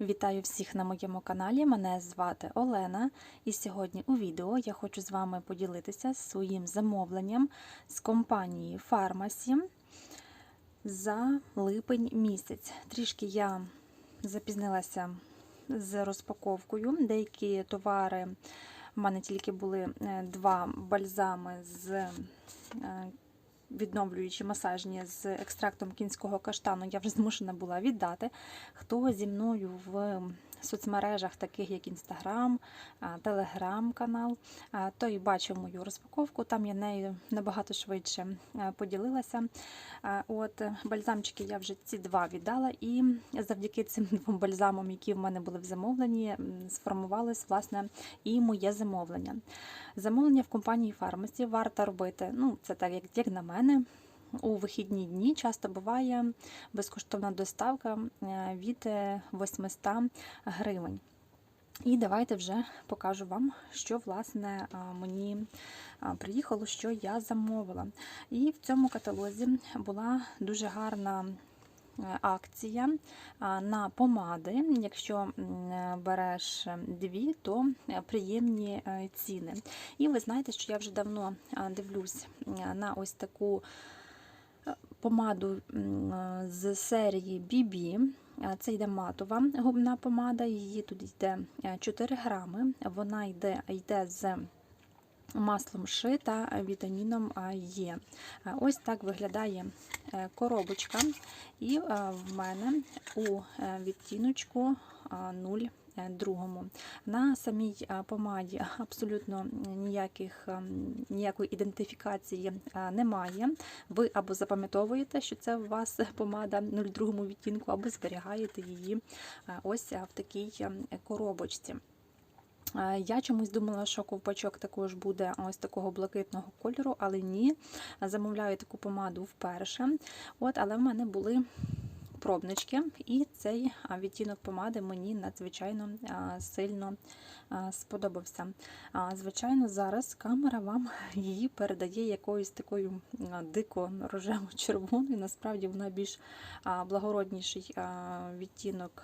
Вітаю всіх на моєму каналі. Мене звати Олена, і сьогодні у відео я хочу з вами поділитися своїм замовленням з компанії Фармасі за липень місяць. Трішки я запізнилася з розпаковкою. Деякі товари в мене тільки були е, два бальзами з е, відновлюючі масажні з екстрактом кінського каштану, я вже змушена була віддати. Хто зі мною в соцмережах, таких як Інстаграм, Телеграм-канал, той бачив мою розпаковку. Там я нею набагато швидше поділилася. От Бальзамчики я вже ці два віддала, і завдяки цим двом бальзамам, які в мене були в замовленні, сформувалось власне і моє замовлення. Замовлення в компанії Фармасі варто робити. Ну, це так, як на мене. У вихідні дні часто буває безкоштовна доставка від 800 гривень. І давайте вже покажу вам, що власне мені приїхало, що я замовила. І в цьому каталозі була дуже гарна. Акція на помади. Якщо береш дві, то приємні ціни. І ви знаєте, що я вже давно дивлюсь на ось таку помаду з серії BB. Це йде матова губна помада, її тут йде 4 грами. Вона йде, йде з маслом ши та вітаміном Е. Ось так виглядає коробочка, і в мене у відтіночку 0 другому. На самій помаді абсолютно ніяких, ніякої ідентифікації немає. Ви або запам'ятовуєте, що це у вас помада 02 відтінку, або зберігаєте її ось в такій коробочці. Я чомусь думала, що ковпачок також буде ось такого блакитного кольору, але ні. Замовляю таку помаду вперше. От, Але в мене були пробнички, і цей відтінок помади мені надзвичайно сильно сподобався. Звичайно, зараз камера вам її передає якоюсь такою дико рожево-червоною. Насправді вона більш благородніший відтінок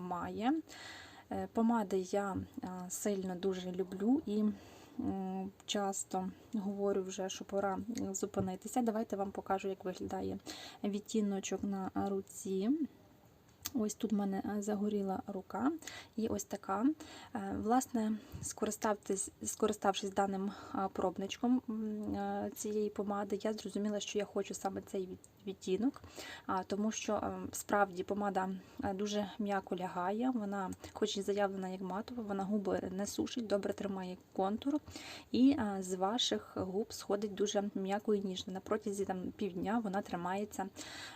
має. Е, помади я сильно дуже люблю і часто говорю вже, що пора зупинитися. Давайте вам покажу, як виглядає відтіночок на руці. Ось тут в мене загоріла рука, і ось така. Е, власне, скориставшись, даним пробничком цієї помади, я зрозуміла, що я хочу саме цей відтінок, тому що е, справді помада е, дуже м'яко лягає, вона, хоч і заявлена як матова, вона губи не сушить, добре тримає контур, і з ваших губ сходить дуже м'яко і ніжно. На протязі півдня вона тримається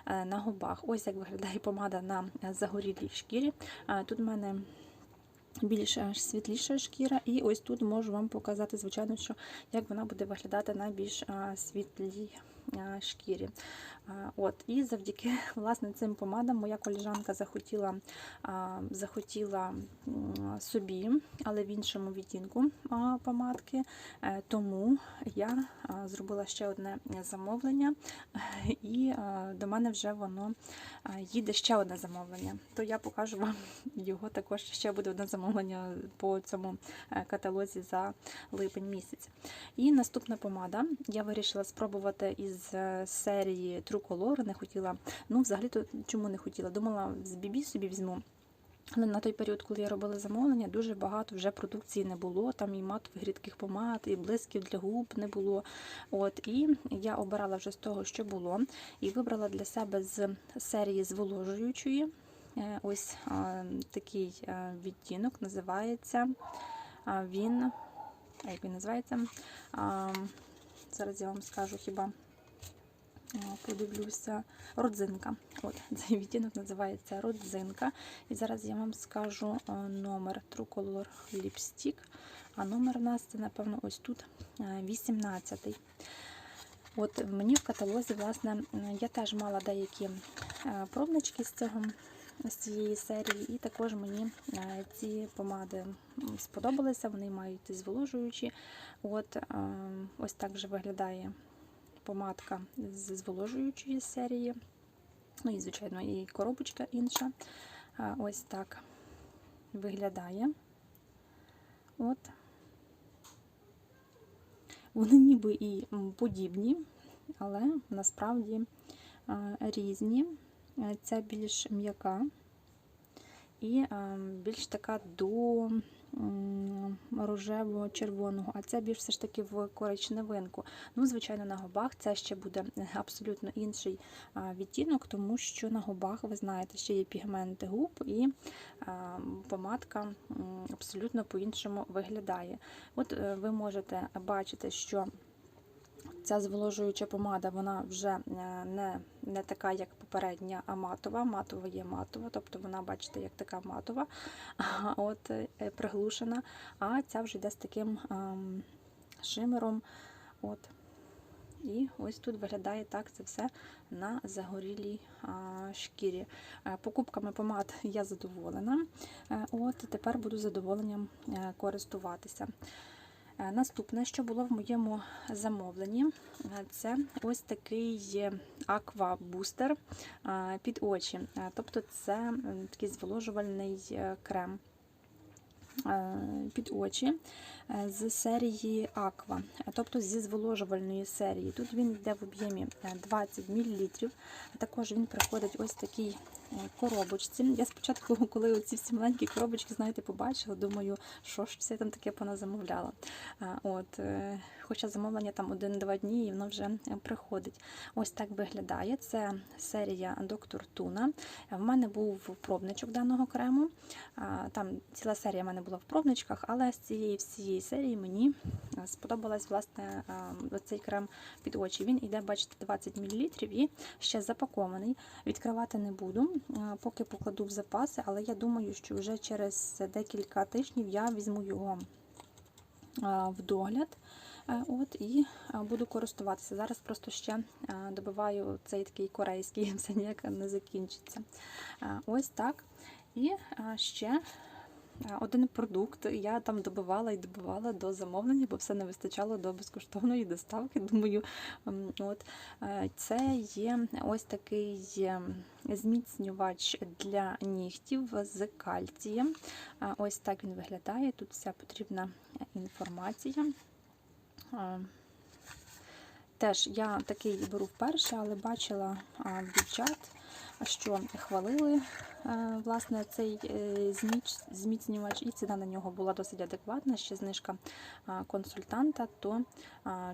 на губах. Ось як виглядає помада на загорілій шкірі. Тут в мене більш світліша шкіра, і ось тут можу вам показати, звичайно, що як вона буде виглядати на більш світлій шкірі. От, І завдяки власне, цим помадам моя коліжанка захотіла захотіла собі, але в іншому відтінку помадки. Е, тому я зробила ще одне замовлення, і до мене вже воно їде ще одне замовлення. То я покажу вам його також ще буде одне замовлення по цьому е, каталозі за липень місяць. І наступна помада я вирішила спробувати із е, серії True Color, не хотіла, ну, взагалі-то чому не хотіла? Думала, з бібі собі візьму. Але на той період, коли я робила замовлення, дуже багато вже продукції не було. Там і матових рідких помад, і блисків для губ не було. От, І я обирала вже з того, що було, і вибрала для себе з серії зволожуючої. Е, ось а, такий а, відтінок називається а, він. Як він називається? А, зараз я вам скажу хіба. Подивлюся, родзинка. От, Цей відтінок називається родзинка. І зараз я вам скажу номер True Color Lipstick. А номер у нас це, напевно, ось тут 18-й. От Мені в каталозі, власне, я теж мала деякі пробнички з цього. З цієї серії, і також мені ці помади сподобалися, вони мають зволожуючі. От Ось так вже виглядає помадка з зволожуючої серії. Ну і, звичайно, і коробочка інша. Ось так виглядає. От. Вони ніби і подібні, але насправді е, різні. Е, Ця більш м'яка і е, більш така до м, рожево-червоного, а це більш все ж таки в коричневинку. Ну, звичайно, на губах це ще буде абсолютно інший відтінок, тому що на губах, ви знаєте, ще є пігменти губ, і помадка абсолютно по-іншому виглядає. От е, ви можете бачити, що Ця зволожуюча помада вона вже е, не, не така, як попередня, а матова. Матова є матова, тобто вона, бачите, як така матова, от е, приглушена. А ця вже йде з таким ем, шимером. От. І ось тут виглядає так це все на загорілій шкірі. Е, Покупками помад я задоволена. Е, От тепер буду задоволенням е, користуватися. Е, Наступне, що було в моєму замовленні, е, це ось такий аквабустер е, під очі. Тобто це такий зволожувальний крем під очі з серії Aqua, тобто зі зволожувальної серії. Тут він йде в об'ємі е, 20 мл. Також він приходить ось такій е, коробочці. Я спочатку, коли оці всі маленькі коробочки, знаєте, побачила, думаю, що ж це там таке поназамовляла. А, От, е, Хоча замовлення там один-два дні і воно вже е, приходить. Ось так виглядає. Це серія Доктор Туна. В мене був пробничок даного крему. Там ціла серія в мене була в пробничках, але з цієї всієї серії мені е, сподобалась власне е, цей крем під очі. Він іде, бачите, 20 мл і ще запакований. Відкривати не буду, е, поки покладу в запаси, але я думаю, що вже через декілька тижнів я візьму його е, в догляд. Е, От і е, буду користуватися. Зараз просто ще е, добиваю цей такий корейський, все ніяк не закінчиться. Е, Ось так. І е, ще е, один продукт я там добивала і добивала до замовлення, бо все не вистачало до безкоштовної доставки. Думаю, от е, це є ось такий е, зміцнювач для нігтів з кальцієм. Е, Ось так він виглядає. Тут вся потрібна інформація. Е, Теж я такий беру вперше, але бачила дівчат, що хвалили е, власне цей е, зміцнювач, і ціна на нього була досить адекватна, ще знижка консультанта, то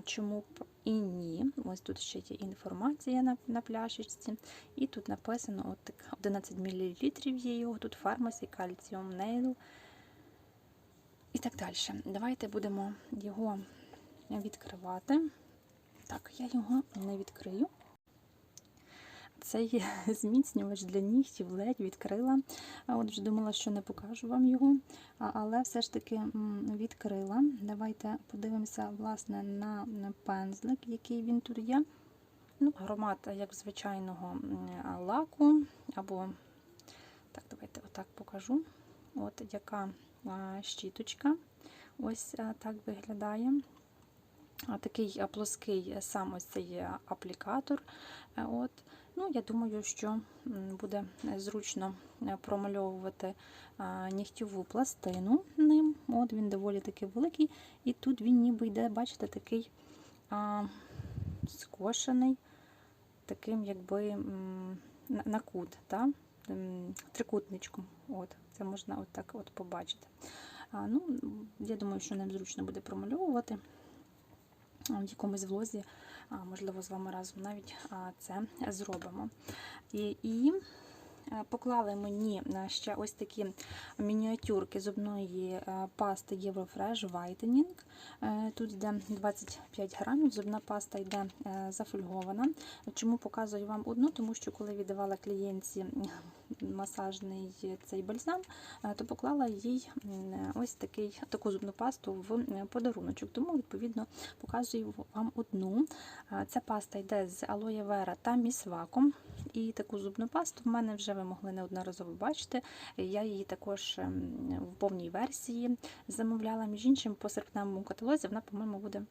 чому б і ні. Ось тут ще є інформація на, на пляшечці, і тут написано от так, 11 мл є його, тут фармасі, кальціум, нейл і так далі. Давайте будемо його відкривати. Так, я його не відкрию. Цей зміцнювач для нігтів ледь відкрила. От вже думала, що не покажу вам його, але все ж таки відкрила. Давайте подивимося власне на пензлик, який він тут є. Ну, Аромат, як звичайного лаку, або так, давайте отак покажу. От яка щіточка. Ось так виглядає. Такий плоский сам ось цей аплікатор. Е, От. Ну, я думаю, що буде зручно е, промальовувати нігтєву пластину ним. От він доволі таки великий. І тут він ніби йде, бачите, такий а, скошений, таким якби на, кут, та? Трикутничком. От, це можна от от побачити. А, ну, я думаю, що ним зручно буде промальовувати в якомусь влозі, можливо, з вами разом навіть це зробимо. І, е, поклали мені е, ще ось такі мініатюрки зубної е, пасти Whitening. Е, Тут йде 25 грамів, зубна паста йде зафольгована. Чому показую вам одну? Тому що коли віддавала клієнтці масажний цей бальзам, е, то поклала їй ось такий, таку зубну пасту в е, подаруночок. Тому, відповідно, показую вам одну. Е, Ця паста йде з алоє вера та місваком. І таку зубну пасту в мене вже ви могли неодноразово бачити. Я її також ем, в повній версії замовляла. Між іншим, по серпневому каталозі вона, по-моєму, буде.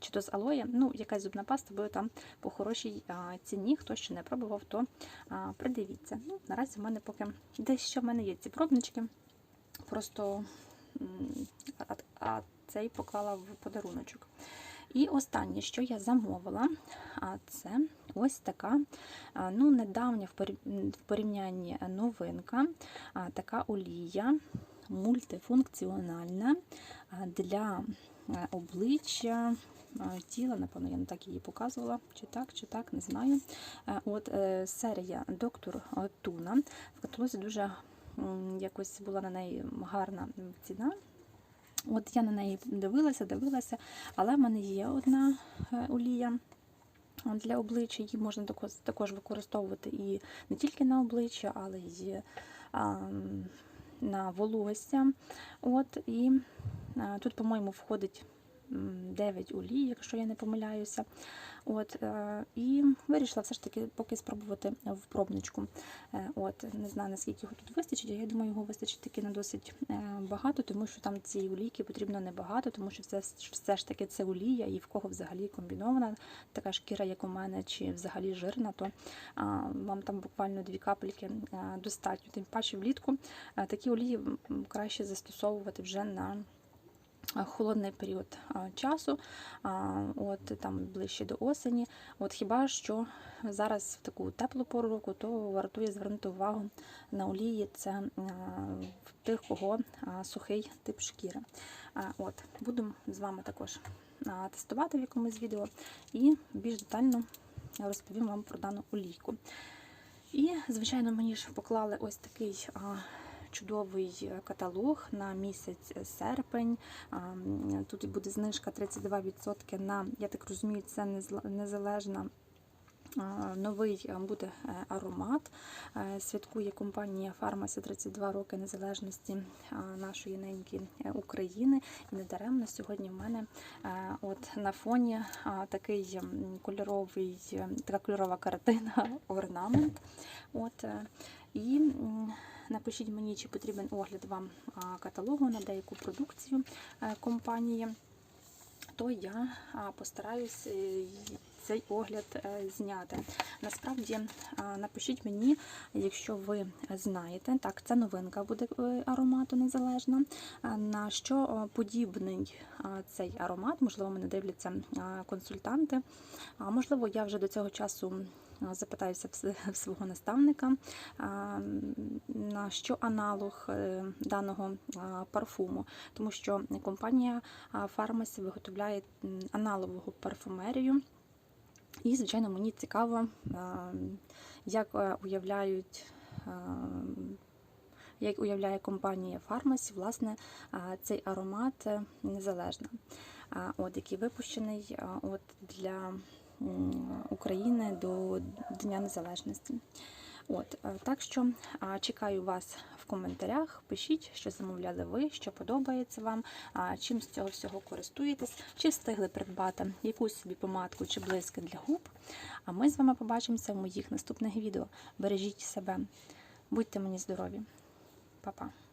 Чи то з алоє, ну, якась зубна паста буде там по хорошій ціні. Хто ще не пробував, то придивіться. Ну, наразі в мене поки десь що в мене є ці пробнички. просто а, а цей поклала в подаруночок. І останнє, що я замовила, це ось така ну, недавня в порівнянні новинка, така олія мультифункціональна для обличчя. е, Тіла, напевно, я не так її показувала, чи так, чи так, не знаю. Е, От е, серія Доктор Туна. В каталозі дуже якось була на неї гарна ціна. От я на неї дивилася, дивилася, але в мене є одна е, олія для обличчя. Її можна також, використовувати і не тільки на обличчя, але й на волосся. От, і тут, по-моєму, входить 9 олій, якщо я не помиляюся. От, е, і вирішила все ж таки поки спробувати в пробничку. Е, От, не знаю, наскільки його тут вистачить, я думаю, його вистачить таки на досить е, багато, тому що там цієї олійки потрібно небагато, тому що все, все ж таки це олія, і в кого взагалі комбінована така шкіра, як у мене, чи взагалі жирна, то вам там буквально дві капельки достатньо. Тим паче влітку такі олії краще застосовувати вже на холодний період часу, от там ближче до осені. От хіба що зараз в таку теплу пору року, то вартує звернути увагу на олії. Це в тих, кого сухий тип шкіри. От буду з вами також тестувати в якомусь відео і більш детально розповім вам про дану олійку. І, звичайно, мені ж поклали ось такий чудовий каталог на місяць серпень. Тут буде знижка 32% на, я так розумію, це незалежна. Новий буде е, аромат. Е, Святкує компанія Фармасі 32 роки незалежності нашої неньки е, України. І недаремно сьогодні в мене е, от на фоні такий кольоровий, е, така кольорова картина, орнамент. От, е, і напишіть мені, чи потрібен огляд вам каталогу на деяку продукцію е, компанії, то я постараюсь е, цей огляд е, зняти. Насправді, напишіть мені, якщо ви знаєте, так, це новинка буде е, аромату незалежна. На що е, подібний цей аромат? Можливо, мене дивляться консультанти. Можливо, я вже до цього часу запитаюся в свого наставника, на що аналог е, даного парфуму, тому що компанія Фармасі виготовляє аналогову парфумерію. І, звичайно, мені цікаво, як е, уявляють. Як уявляє компанія Фармасі, власне, цей аромат е, незалежно, от, який випущений от, для України до Дня Незалежності. От, е, так що чекаю вас в коментарях. Пишіть, що замовляли ви, що подобається вам, чим з цього всього користуєтесь, чи встигли придбати якусь собі помадку чи блиски для губ. А ми з вами побачимося в моїх наступних відео. Бережіть себе, будьте мені здорові, Па-па.